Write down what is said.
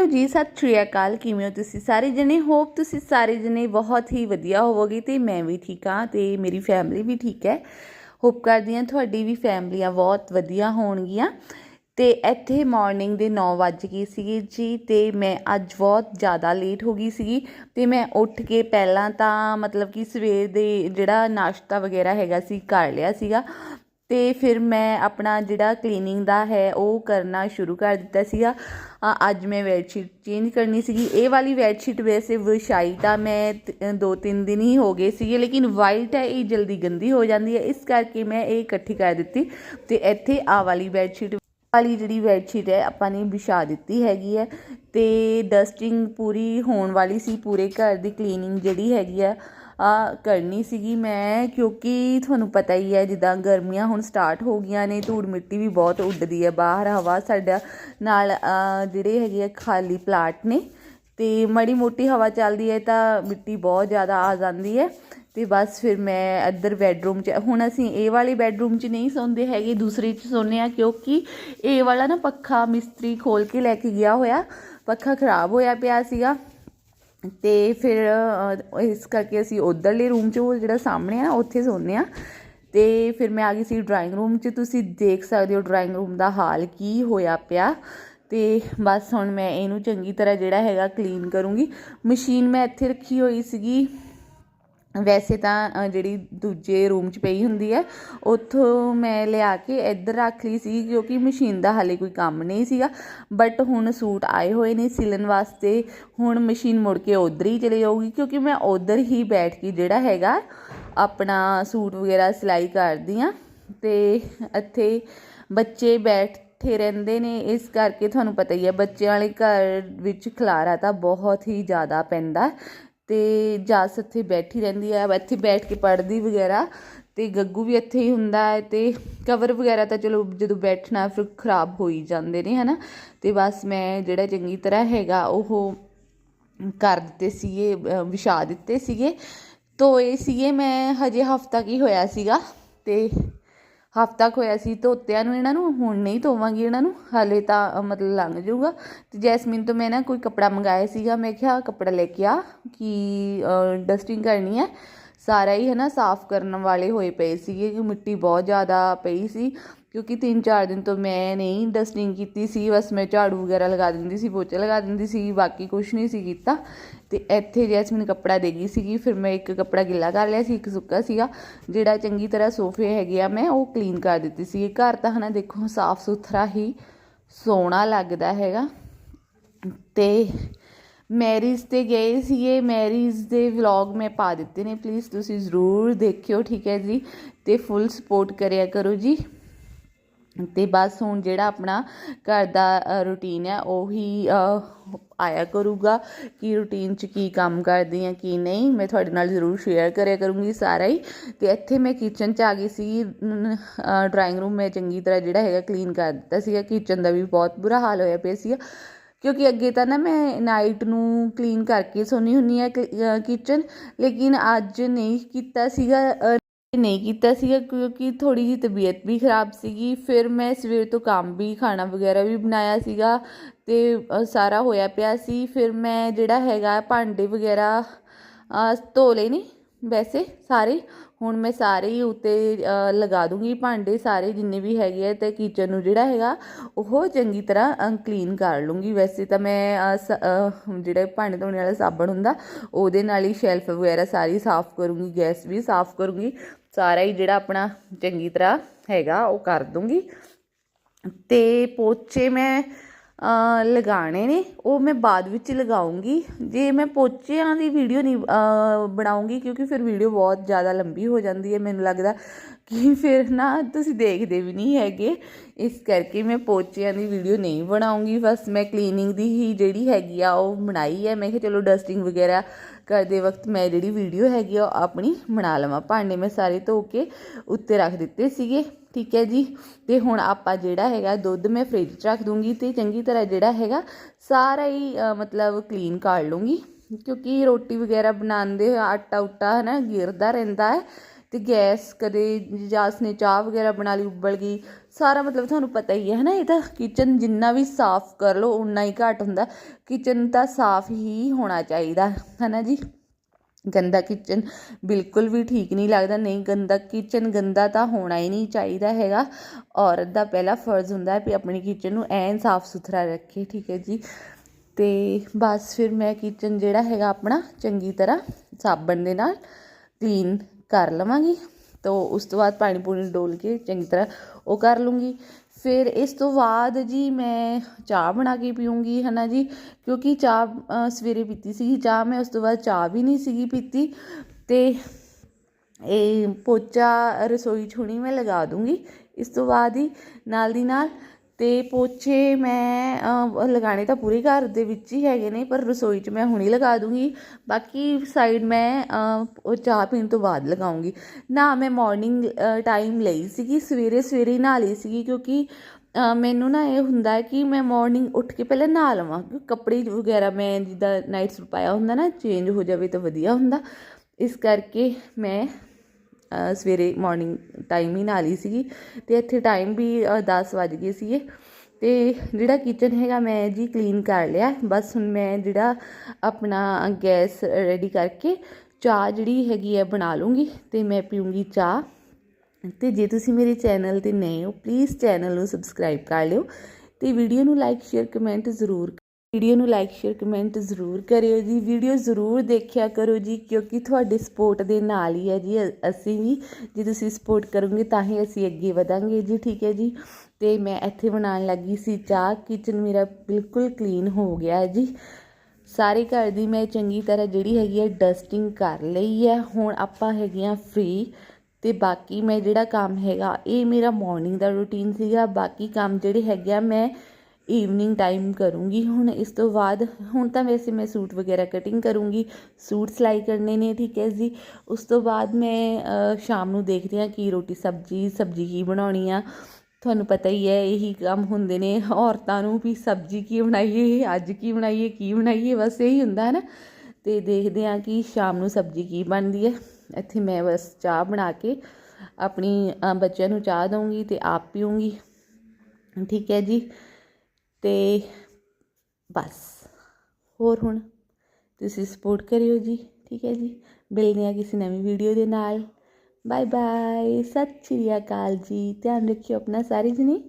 Hello ਜੀ, ਸਤਿ ਸ਼੍ਰੀ ਅਕਾਲ, ਕਿਵੇਂ ਹੋ ਤੁਸੀਂ ਸਾਰੇ ਜਣੇ? ਹੋਪ ਤੁਸੀਂ ਸਾਰੇ ਜਣੇ ਬਹੁਤ ਹੀ ਵਧੀਆ ਹੋਵੋਗੇ ਤੇ ਮੈਂ ਵੀ ਠੀਕ ਹਾਂ ਤੇ ਮੇਰੀ ਫੈਮਿਲੀ ਵੀ ਠੀਕ ਹੈ। ਹੋਪ ਕਰਦੀ ਹਾਂ ਤੁਹਾਡੀ ਵੀ ਫੈਮਲੀਆਂ ਬਹੁਤ ਵਧੀਆ ਹੋਣਗੀਆਂ। ਤੇ ਇੱਥੇ ਮਾਰਨਿੰਗ ਦੇ 9 ਵੱਜ ਗਏ ਸੀਗੇ ਜੀ ਤੇ ਮੈਂ ਅੱਜ ਬਹੁਤ ਜ਼ਿਆਦਾ ਲੇਟ ਹੋ ਗਈ ਸੀਗੀ ਤੇ ਮੈਂ ਉੱਠ ਕੇ ਪਹਿਲਾਂ ਤਾਂ ਮਤਲਬ ਕਿ ਸਵੇਰ ਦੇ ਜਿਹੜਾ ਨਾਸ਼ਤਾ ਵਗੈਰਾ ਹੈਗਾ ਸੀ, ਕਰ ਲਿਆ ਸੀਗਾ। ਅਤੇ ਫਿਰ ਮੈਂ ਆਪਣਾ ਜਿਹੜਾ ਕਲੀਨਿੰਗ ਦਾ ਹੈ, ਉਹ ਕਰਨਾ ਸ਼ੁਰੂ ਕਰ ਦਿੱਤਾ ਸੀਗਾ। ਅੱਜ ਮੈਂ ਬੈੱਡਸ਼ੀਟ ਚੇਂਜ ਕਰਨੀ ਸੀਗੀ। ਇਹ ਵਾਲੀ ਬੈੱਡਸ਼ੀਟ ਵੈਸੇ ਵਿਛਾਈ ਤਾਂ ਮੈਂ ਦੋ ਤਿੰਨ ਦਿਨ ਹੀ ਹੋ ਗਏ ਸੀਗੇ, ਲੇਕਿਨ ਵਾਈਟ ਹੈ, ਇਹ ਜਲਦੀ ਗੰਦੀ ਹੋ ਜਾਂਦੀ ਹੈ। ਇਸ ਕਰਕੇ ਮੈਂ ਇਹ ਇਕੱਠੀ ਕਰ ਦਿੱਤੀ ਤੇ ਇੱਥੇ ਆ ਵਾਲੀ ਬੈੱਡਸ਼ੀਟ ਵਾਲੀ ਜਿਹੜੀ ਬੈੱਡਸ਼ੀਟ ਹੈ, ਆਪਾਂ ਨੇ ਵਿਛਾ ਦਿੱਤੀ ਹੈਗੀ ਹੈ। ਤੇ ਡਸਟਿੰਗ ਪੂਰੀ ਹੋਣ ਵਾਲੀ ਸੀ, ਪੂਰੇ ਘਰ ਦੀ ਕਲੀਨਿੰਗ ਜਿਹੜੀ ਹੈਗੀ ਆ ਕਰਨੀ ਸੀਗੀ ਮੈਂ, ਕਿਉਂਕਿ ਤੁਹਾਨੂੰ ਪਤਾ ਹੀ ਹੈ, ਜਿੱਦਾਂ ਗਰਮੀਆਂ ਹੁਣ ਸਟਾਰਟ ਹੋ ਗਈਆਂ ਨੇ, ਧੂੜ ਮਿੱਟੀ ਵੀ ਬਹੁਤ ਉੱਡਦੀ ਹੈ ਬਾਹਰ, ਹਵਾ ਸਾਡਾ ਨਾਲ ਜਿਹੜੇ ਹੈਗੇ ਆ ਖਾਲੀ ਪਲਾਟ ਨੇ, ਤੇ ਮੜੀ ਮੋਟੀ ਹਵਾ ਚੱਲਦੀ ਹੈ ਤਾਂ ਮਿੱਟੀ ਬਹੁਤ ਜ਼ਿਆਦਾ ਆ ਜਾਂਦੀ ਹੈ, ਤੇ ਬਸ ਫਿਰ ਮੈਂ ਇੱਧਰ ਬੈੱਡਰੂਮ 'ਚ, ਹੁਣ ਅਸੀਂ ਇਹ ਵਾਲੇ ਬੈੱਡਰੂਮ 'ਚ ਨਹੀਂ ਸੌਂਦੇ ਹੈਗੇ, ਦੂਸਰੇ 'ਚ ਸੌਂਦੇ ਆ ਕਿਉਂਕਿ ਇਹ ਵਾਲਾ ਨਾ ਪੱਖਾ ਮਿਸਤਰੀ ਖੋਲ ਕੇ ਲੈ ਕੇ ਗਿਆ ਹੋਇਆ, ਪੱਖਾ ਖਰਾਬ ਹੋਇਆ ਪਿਆ ਸੀਗਾ ਤੇ ਫਿਰ ਇਸ ਕਰਕੇ ਅਸੀਂ ਉਧਰਲੇ ਰੂਮ 'ਚ ਉਹ ਜਿਹੜਾ ਸਾਹਮਣੇ ਆ ਉੱਥੇ ਸੌਂਦੇ ਆ ਤੇ ਫਿਰ ਮੈਂ ਆ ਗਈ ਸੀ ਡਰਾਇੰਗ ਰੂਮ 'ਚ। ਤੁਸੀਂ ਦੇਖ ਸਕਦੇ ਹੋ ਡਰਾਇੰਗ ਰੂਮ ਦਾ ਹਾਲ ਕੀ ਹੋਇਆ ਪਿਆ। ਤੇ ਬਸ ਹੁਣ ਮੈਂ ਇਹਨੂੰ ਚੰਗੀ ਤਰ੍ਹਾਂ ਜਿਹੜਾ ਹੈਗਾ ਕਲੀਨ ਕਰੂੰਗੀ। ਮਸ਼ੀਨ ਮੈਂ ਇੱਥੇ ਰੱਖੀ ਹੋਈ ਸੀਗੀ। ਵੈਸੇ ਤਾਂ ਜਿਹੜੀ ਦੂਜੇ ਰੂਮ 'ਚ ਪਈ ਹੁੰਦੀ ਹੈ, ਉੱਥੋਂ ਮੈਂ ਲਿਆ ਕੇ ਇੱਧਰ ਰੱਖ ਲਈ ਸੀ, ਕਿਉਂਕਿ ਮਸ਼ੀਨ ਦਾ ਹਾਲੇ ਕੋਈ ਕੰਮ ਨਹੀਂ ਸੀਗਾ। ਬਟ ਹੁਣ ਸੂਟ ਆਏ ਹੋਏ ਨੇ ਸਿਲਣ ਵਾਸਤੇ, ਹੁਣ ਮਸ਼ੀਨ ਮੁੜ ਕੇ ਉਧਰ ਹੀ ਚਲੇ ਜਾਊਗੀ, ਕਿਉਂਕਿ ਮੈਂ ਉਧਰ ਹੀ ਬੈਠ ਕੇ ਜਿਹੜਾ ਹੈਗਾ, ਆਪਣਾ ਸੂਟ ਵਗੈਰਾ ਸਿਲਾਈ ਕਰਦੀ ਆ ਤੇ ਇੱਥੇ ਬੱਚੇ ਬੈਠੇ ਰਹਿੰਦੇ ਨੇ, ਇਸ ਕਰਕੇ ਤੁਹਾਨੂੰ ਪਤਾ ਹੀ ਹੈ, ਬੱਚਿਆਂ ਵਾਲੇ ਘਰ ਵਿੱਚ ਖਲਾਰਾ ਤਾਂ ਬਹੁਤ ਹੀ ਜ਼ਿਆਦਾ ਪੈਂਦਾ ਅਤੇ ਜਾਸ ਇੱਥੇ ਬੈਠੀ ਰਹਿੰਦੀ ਹੈ ਇੱਥੇ ਬੈਠ ਕੇ ਪੜ੍ਹਦੀ ਵਗੈਰਾ ਅਤੇ ਗੱਗੂ ਵੀ ਇੱਥੇ ਹੀ ਹੁੰਦਾ ਹੈ ਅਤੇ ਕਵਰ ਵਗੈਰਾ ਤਾਂ ਚਲੋ ਜਦੋਂ ਬੈਠਣਾ ਫਿਰ ਖਰਾਬ ਹੋ ਹੀ ਜਾਂਦੇ ਨੇ ਹੈ ਨਾ ਅਤੇ ਬਸ ਮੈਂ ਜਿਹੜਾ ਚੰਗੀ ਤਰ੍ਹਾਂ ਹੈਗਾ, ਉਹ ਕਰ ਦਿੱਤੇ ਸੀਗੇ ਵਿਛਾ ਦਿੱਤੇ ਸੀਗੇ। ਧੋਏ ਸੀਗੇ ਮੈਂ ਹਜੇ ਹਫਤਾ ਕੀ ਹੋਇਆ ਸੀਗਾ ਅਤੇ ਹਫਤਾ ਕੁ ਹੋਇਆ ਸੀ ਧੋਤਿਆਂ ਨੂੰ ਇਹਨਾਂ ਨੂੰ, ਹੁਣ ਨਹੀਂ ਧੋਵਾਂਗੀ ਇਹਨਾਂ ਨੂੰ, ਹਾਲੇ ਤਾਂ ਮਤਲਬ ਲੰਘ ਜਾਊਗਾ। ਤੇ ਜੈਸਮੀਨ ਤੋਂ ਮੈਂ ਨਾ ਕੋਈ ਕੱਪੜਾ ਮੰਗਾਇਆ ਸੀਗਾ, ਮੈਂ ਕਿਹਾ ਕੱਪੜਾ ਲੈ ਕੇ ਆ, ਕਿ ਡਸਟਿੰਗ ਕਰਨੀ ਹੈ ਸਾਰਾ ਹੀ ਹੈ ਨਾ ਸਾਫ਼ ਕਰਨ ਵਾਲੇ ਹੋਏ ਪਏ ਸੀਗੇ ਕਿ ਮਿੱਟੀ ਬਹੁਤ ਜ਼ਿਆਦਾ ਪਈ ਸੀ, ਕਿਉਂਕਿ 3-4 ਦਿਨ ਤੋਂ ਮੈਂ ਨਹੀਂ ਡਸਟਿੰਗ ਕੀਤੀ ਸੀ, ਬਸ ਮੈਂ ਝਾੜੂ ਵਗੈਰਾ ਲਗਾ ਦਿੰਦੀ ਸੀ, ਪੋਚਾ ਲਗਾ ਦਿੰਦੀ ਸੀ, ਬਾਕੀ ਕੁਝ ਨਹੀਂ ਸੀ ਕੀਤਾ। ਤੇ ਇੱਥੇ ਜੈਸਮੀਨ ਕੱਪੜਾ ਦੇ ਗਈ ਸੀਗੀ, ਫਿਰ ਮੈਂ ਇੱਕ ਕੱਪੜਾ ਗਿੱਲਾ ਕਰ ਲਿਆ ਸੀ, ਇੱਕ ਸੁੱਕਾ ਸੀਗਾ, ਜਿਹੜਾ ਚੰਗੀ ਤਰ੍ਹਾਂ ਸੋਫੇ ਹੈਗੇ ਆ, ਮੈਂ ਉਹ ਕਲੀਨ ਕਰ ਦਿੱਤੀ ਸੀ ਘਰ ਤਾਂ ਹਨਾ ਦੇਖੋ ਸਾਫ਼ ਸੁਥਰਾ ਹੀ ਸੋਹਣਾ ਲੱਗਦਾ ਹੈਗਾ। ਤੇ ਮੈਰਿਜ ਤੇ ਗਏ ਸੀਗੇ ਮੈਰਿਜ ਦੇ ਵਲੌਗ ਮੈਂ ਪਾ ਦਿੱਤੇ ਨੇ ਪਲੀਜ਼ ਤੁਸੀਂ ਜ਼ਰੂਰ ਦੇਖਿਓ, ਠੀਕ ਹੈ ਜੀ? ਤੇ ਫੁੱਲ ਸਪੋਰਟ ਕਰਿਆ ਕਰੋ ਜੀ। ਤੇ ਬਸ ਹੁਣ ਜਿਹੜਾ ਆਪਣਾ ਘਰ ਦਾ ਰੂਟੀਨ ਹੈ, ਉਹੀ ਆਇਆ ਕਰੂਗਾ ਕਿ ਰੂਟੀਨ 'ਚ ਕੀ ਕੰਮ ਕਰਦੀ ਆ, ਕੀ ਨਹੀਂ। ਮੈਂ ਤੁਹਾਡੇ ਨਾਲ ਜ਼ਰੂਰ ਸ਼ੇਅਰ ਕਰਿਆ ਕਰੂੰਗੀ ਸਾਰਾ ਹੀ। ਤੇ ਇੱਥੇ ਮੈਂ ਕਿਚਨ 'ਚ ਆ ਗਈ ਸੀ ਡਰਾਇੰਗ ਰੂਮ ਮੈਂ ਚੰਗੀ ਤਰ੍ਹਾਂ ਜਿਹੜਾ ਹੈਗਾ ਕਲੀਨ ਕਰ ਦਿੱਤਾ ਸੀਗਾ। ਕਿਚਨ ਦਾ ਵੀ ਬਹੁਤ ਬੁਰਾ ਹਾਲ ਹੋਇਆ ਪਿਆ ਸੀਗਾ। ਕਿਉਂਕਿ ਅੱਗੇ ਤਾਂ ਨਾ ਮੈਂ ਨਾਈਟ ਨੂੰ ਕਲੀਨ ਕਰਕੇ ਸੋਨੀ ਹੁੰਨੀ ਆ ਕਿਚਨ ਲੇਕਿਨ ਅੱਜ ਨਹੀਂ ਕੀਤਾ ਸੀਗਾ ਨਹੀਂ ਕੀਤਾ ਸੀਗਾ ਕਿਉਂਕਿ ਥੋੜੀ ਜਿਹੀ ਤਬੀਅਤ ਵੀ ਖਰਾਬ ਸੀਗੀ। ਫਿਰ ਮੈਂ ਸਵੇਰ ਤੋਂ ਕੰਮ ਵੀ, ਖਾਣਾ ਵਗੈਰਾ ਵੀ ਬਣਾਇਆ ਸੀਗਾ ਤੇ ਸਾਰਾ ਹੋਇਆ ਪਿਆ ਸੀ। ਫਿਰ ਮੈਂ ਜਿਹੜਾ ਹੈਗਾ ਭਾਂਡੇ ਵਗੈਰਾ ਧੋ ਲਏ ਨੇ। ਵੈਸੇ ਸਾਰੇ, ਹੁਣ ਮੈਂ ਸਾਰੇ ਹੀ ਉੱਤੇ ਲਗਾ ਦੂੰਗੀ ਭਾਂਡੇ ਸਾਰੇ ਜਿੰਨੇ ਵੀ ਹੈਗੇ ਆ ਤੇ ਕਿਚਨ ਨੂੰ ਜਿਹੜਾ ਹੈਗਾ, ਉਹ ਚੰਗੀ ਤਰ੍ਹਾਂ ਕਲੀਨ ਕਰ ਲੂੰਗੀ। ਵੈਸੇ ਤਾਂ ਮੈਂ ਜਿਹੜਾ ਭਾਂਡੇ ਧੋਣੇ ਵਾਲਾ ਸਾਬਣ ਹੁੰਦਾ, ਉਹਦੇ ਨਾਲ ਹੀ ਸ਼ੈਲਫ ਵਗੈਰਾ ਸਾਰੀ ਸਾਫ਼ ਕਰੂੰਗੀ, ਗੈਸ ਵੀ ਸਾਫ਼ ਕਰੂੰਗੀ। ਸਾਰਾ ਹੀ ਜਿਹੜਾ ਆਪਣਾ ਚੰਗੀ ਤਰ੍ਹਾਂ ਹੈਗਾ, ਉਹ ਕਰ ਦੂੰਗੀ। ਤੇ ਪੋਚੇ ਮੈਂ ਲਗਾਉਣੇ ਨੇ, ਉਹ ਮੈਂ ਬਾਅਦ ਵਿੱਚ ਲਗਾਉਂਗੀ। ਜੇ ਮੈਂ ਪੋਚਿਆਂ ਦੀ ਵੀਡੀਓ ਨਹੀਂ ਬਣਾਉਂਗੀ, ਕਿਉਂਕਿ ਫਿਰ ਵੀਡੀਓ ਬਹੁਤ ਜ਼ਿਆਦਾ ਲੰਬੀ ਹੋ ਜਾਂਦੀ ਹੈ, ਮੈਨੂੰ ਲੱਗਦਾ ਕਿ ਫਿਰ ਨਾ ਤੁਸੀਂ ਦੇਖਦੇ ਵੀ ਨਹੀਂ ਹੈਗੇ। ਇਸ ਕਰਕੇ ਮੈਂ ਪੋਚਿਆਂ ਦੀ ਵੀਡੀਓ ਨਹੀਂ ਬਣਾਉਂਗੀ, ਬਸ ਮੈਂ ਕਲੀਨਿੰਗ ਦੀ ਹੀ ਜਿਹੜੀ ਹੈਗੀ ਆ, ਉਹ ਬਣਾਈ ਹੈ। ਮੈਂ ਕਿਹਾ ਚਲੋ ਡਸਟਿੰਗ ਵਗੈਰਾ ਕਰਦੇ ਵਕਤ ਮੈਂ ਜਿਹੜੀ ਵੀਡੀਓ ਹੈਗੀ ਆ, ਉਹ ਆਪਣੀ ਬਣਾ ਲਵਾਂ। ਭਾਂਡੇ ਮੈਂ ਸਾਰੇ ਧੋ ਕੇ ਉੱਤੇ ਰੱਖ ਦਿੱਤੇ ਸੀਗੇ। ਠੀਕ ਹੈ ਜੀ। ਤੇ ਹੁਣ ਆਪਾਂ ਜਿਹੜਾ ਹੈਗਾ ਦੁੱਧ ਮੈਂ ਫ੍ਰਿਜ 'ਚ ਰੱਖ ਦੂੰਗੀ ਤੇ ਚੰਗੀ ਤਰ੍ਹਾਂ ਜਿਹੜਾ ਹੈਗਾ ਸਾਰਾ ਹੀ ਮਤਲਬ ਕਲੀਨ ਕਰ ਲੂੰਗੀ। ਕਿਉਂਕਿ ਰੋਟੀ ਵਗੈਰਾ ਬਣਾਉਂਦੇ ਆਟਾ ਉਟਾ ਹੈ ਨਾ ਗਿਰਦਾ ਰਹਿੰਦਾ ਹੈ ਤੇ ਗੈਸ ਕਦੇ ਜਾਸ ਨੇ ਚਾਹ ਵਗੈਰਾ ਬਣਾ ਲਈ, ਉਬਲ ਗਈ। ਸਾਰਾ ਮਤਲਬ ਤੁਹਾਨੂੰ ਪਤਾ ਹੀ ਹੈ ਨਾ ਇਹ ਤਾਂ ਕਿਚਨ ਜਿੰਨਾ ਵੀ ਸਾਫ਼ ਕਰ ਲਓ ਉਨਾ ਹੀ ਘੱਟ ਹੁੰਦਾ। ਕਿਚਨ ਤਾਂ ਸਾਫ਼ ਹੀ ਹੋਣਾ ਚਾਹੀਦਾ ਹੈ ਨਾ ਜੀ। ਗੰਦਾ ਕਿਚਨ ਬਿਲਕੁਲ ਵੀ ਠੀਕ ਨਹੀਂ ਲੱਗਦਾ, ਨਹੀਂ ਗੰਦਾ ਕਿਚਨ ਗੰਦਾ ਤਾਂ ਹੋਣਾ ਹੀ ਨਹੀਂ ਚਾਹੀਦਾ ਹੈਗਾ। ਔਰਤ ਦਾ ਪਹਿਲਾ ਫਰਜ਼ ਹੁੰਦਾ ਹੈ ਵੀ ਆਪਣੀ ਕਿਚਨ ਨੂੰ ਐਨ ਸਾਫ਼ ਸੁਥਰਾ ਰੱਖੇ, ਠੀਕ ਹੈ ਜੀ। ਤੇ ਬਸ ਫਿਰ ਮੈਂ ਕਿਚਨ ਜਿਹੜਾ ਹੈਗਾ ਆਪਣਾ ਚੰਗੀ ਤਰ੍ਹਾਂ ਸਾਬਣ ਦੇ ਨਾਲ ਕਲੀਨ ਕਰ ਲਵਾਂਗੀ। ਤੋ ਉਸ ਤੋਂ ਬਾਅਦ ਪਾਣੀ ਪੂਣੀ ਡੋਲ ਕੇ ਚੰਗੀ ਤਰ੍ਹਾਂ ਉਹ ਕਰ ਲੂੰਗੀ। ਫਿਰ ਇਸ ਤੋਂ ਬਾਅਦ ਜੀ ਮੈਂ ਚਾਹ ਬਣਾ ਕੇ ਪੀਊਂਗੀ ਨਾ ਜੀ? ਕਿਉਂਕਿ ਚਾਹ ਸਵੇਰੇ ਪੀਤੀ ਸੀਗੀ ਚਾਹ, ਮੈਂ ਉਸ ਤੋਂ ਬਾਅਦ ਚਾਹ ਵੀ ਨਹੀਂ ਸੀਗੀ ਪੀਤੀ। ਤੇ ਇਹ ਪੋਚਾ ਰਸੋਈ 'ਚ ਮੈਂ ਲਗਾ ਦੂੰਗੀ। ਇਸ ਤੋਂ ਬਾਅਦ ਹੀ ਨਾਲ ਦੀ ਨਾਲ ਤੇ ਪੋਚੇ ਮੈਂ ਅ, ਲਗਾਣੇ ਤਾਂ ਪੂਰੇ ਘਰ ਦੇ ਵਿੱਚ ਹੀ ਹੈਗੇ ਨੇ ਪਰ ਰਸੋਈ 'ਚ ਮੈਂ ਹੁਣੇ ਲਗਾ ਦੂੰਗੀ। ਬਾਕੀ ਸਾਈਡ ਮੈਂ ਉਹ ਚਾਹ ਪੀਣ ਤੋਂ ਬਾਅਦ ਲਗਾਉਂਗੀ। ਨਾ ਮੈਂ ਮਾਰਨਿੰਗ ਟਾਈਮ ਲਈ ਸੀਗੀ ਸਵੇਰੇ ਸਵੇਰੇ ਹੀ ਨਹਾ ਲਈ ਸੀਗੀ ਕਿਉਂਕਿ ਮੈਨੂੰ ਨਾ ਇਹ ਹੁੰਦਾ ਹੈ ਕਿ ਮੈਂ ਮਾਰਨਿੰਗ ਉੱਠ ਕੇ ਪਹਿਲਾਂ ਨਹਾ ਲਵਾਂ। ਕੱਪੜੇ ਵਗੈਰਾ ਮੈਂ ਜਿੱਦਾਂ ਨਾਈਟ ਸੂਟ ਪਾਇਆ ਹੁੰਦਾ ਨਾ ਚੇਂਜ ਹੋ ਜਾਵੇ ਤਾਂ ਵਧੀਆ ਹੁੰਦਾ। ਇਸ ਕਰਕੇ ਮੈਂ ਸਵੇਰੇ ਮਾਰਨਿੰਗ ਟਾਈਮ ਹੀ ਨਹਾ ਲਈ ਸੀਗੀ ਤੇ ਇੱਥੇ ਟਾਈਮ ਵੀ 10 ਵੱਜ ਗਏ ਸੀਗੇ। ਤੇ ਜਿਹੜਾ ਕਿਚਨ ਹੈਗਾ ਮੈਂ ਜੀ ਕਲੀਨ ਕਰ ਲਿਆ। ਬਸ ਹੁਣ ਮੈਂ ਜਿਹੜਾ ਆਪਣਾ ਗੈਸ ਰੈਡੀ ਕਰਕੇ ਚਾਹ ਜਿਹੜੀ ਹੈਗੀ ਹੈ ਬਣਾ ਲੂੰਗੀ ਤੇ ਮੈਂ ਪੀਊਂਗੀ ਚਾਹ। ਤੇ ਜੇ ਤੁਸੀਂ ਮੇਰੇ ਚੈਨਲ ਤੇ ਨਏ ਹੋ ਪਲੀਜ਼ ਚੈਨਲ ਨੂੰ ਸਬਸਕ੍ਰਾਈਬ ਕਰ ਲਿਓ ਤੇ ਵੀਡੀਓ ਨੂੰ ਲਾਈਕ ਸ਼ੇਅਰ ਕਮੈਂਟ ਜ਼ਰੂਰ ਵੀਡੀਓ ਨੂੰ ਲਾਈਕ ਸ਼ੇਅਰ ਕਮੈਂਟ ਜ਼ਰੂਰ ਕਰਿਓ ਜੀ। ਵੀਡੀਓ ਜ਼ਰੂਰ ਦੇਖਿਆ ਕਰੋ ਜੀ, ਕਿਉਂਕਿ ਤੁਹਾਡੇ ਸਪੋਰਟ ਦੇ ਨਾਲ ਹੀ ਹੈ ਜੀ। ਅ- ਅਸੀਂ ਵੀ ਜੇ ਤੁਸੀਂ ਸਪੋਰਟ ਕਰੋਗੇ ਤਾਂ ਹੀ ਅਸੀਂ ਅੱਗੇ ਵਧਾਂਗੇ ਜੀ, ਠੀਕ ਹੈ ਜੀ? ਤੇ ਮੈਂ ਇੱਥੇ ਬਣਾਉਣ ਲੱਗੀ ਸੀ ਚਾਹ। ਕਿਚਨ ਮੇਰਾ ਬਿਲਕੁਲ ਕਲੀਨ ਹੋ ਗਿਆ ਜੀ। ਸਾਰੇ ਘਰ ਦੀ ਮੈਂ ਚੰਗੀ ਤਰ੍ਹਾਂ ਜਿਹੜੀ ਹੈਗੀ ਹੈ ਡਸਟਿੰਗ ਕਰ ਲਈ ਹੈ ਹੁਣ ਆਪਾਂ ਹੈਗੀਆਂ ਫ੍ਰੀ ਤੇ ਬਾਕੀ ਮੈਂ ਜਿਹੜਾ ਕੰਮ ਹੈਗਾ, ਇਹ ਮੇਰਾ ਮਾਰਨਿੰਗ ਦਾ ਰੂਟੀਨ ਸੀਗਾ। ਬਾਕੀ ਕੰਮ ਜਿਹੜੇ ਹੈਗੇ ਆ, ਮੈਂ ਈਵਨਿੰਗ ਟਾਈਮ ਕਰੂੰਗੀ। ਹੁਣ ਇਸ ਤੋਂ ਬਾਅਦ, ਹੁਣ ਤਾਂ ਵੈਸੇ ਮੈਂ ਸੂਟ ਵਗੈਰਾ ਕਟਿੰਗ ਕਰੂੰਗੀ। ਸੂਟ ਸਿਲਾਈ ਕਰਨੇ ਨੇ, ਠੀਕ ਹੈ ਜੀ। ਉਸ ਤੋਂ ਬਾਅਦ ਮੈਂ ਸ਼ਾਮ ਨੂੰ ਦੇਖਦੀ ਹਾਂ ਕੀ ਰੋਟੀ ਸਬਜ਼ੀ ਸਬਜ਼ੀ ਕੀ ਬਣਾਉਣੀ ਆ। ਤੁਹਾਨੂੰ ਪਤਾ ਹੀ ਹੈ, ਇਹੀ ਕੰਮ ਹੁੰਦੇ ਨੇ। ਔਰਤਾਂ ਨੂੰ ਵੀ ਸਬਜ਼ੀ ਕੀ ਬਣਾਈਏ, ਅੱਜ ਕੀ ਬਣਾਈਏ ਕੀ ਬਣਾਈਏ, ਬਸ ਇਹੀ ਹੁੰਦਾ, ਹੈ ਨਾ। ਤੇ ਦੇਖਦੇ ਹਾਂ ਕਿ ਸ਼ਾਮ ਨੂੰ ਸਬਜ਼ੀ ਕੀ ਬਣਦੀ ਹੈ। ਇੱਥੇ ਮੈਂ ਬਸ ਚਾਹ ਬਣਾ ਕੇ ਆਪਣੀ ਬੱਚਿਆਂ ਨੂੰ ਚਾਹ ਦਊਂਗੀ ਤੇ ਆਪ ਪੀਊਂਗੀ। ਠੀਕ ਹੈ ਜੀ। ਅਤੇ ਬਸ। ਹੋਰ ਹੁਣ ਤੁਸੀਂ ਸਪੋਰਟ ਕਰਿਓ ਜੀ, ਠੀਕ ਹੈ ਜੀ? ਮਿਲਦੇ ਹਾਂ ਕਿਸੇ ਨਵੀਂ ਵੀਡੀਓ ਦੇ ਨਾਲ। ਬਾਏ ਬਾਏ ਸਤਿ ਸ਼੍ਰੀ ਅਕਾਲ ਜੀ। ਧਿਆਨ ਰੱਖਿਓ ਆਪਣਾ ਸਾਰੇ ਜਣੇ।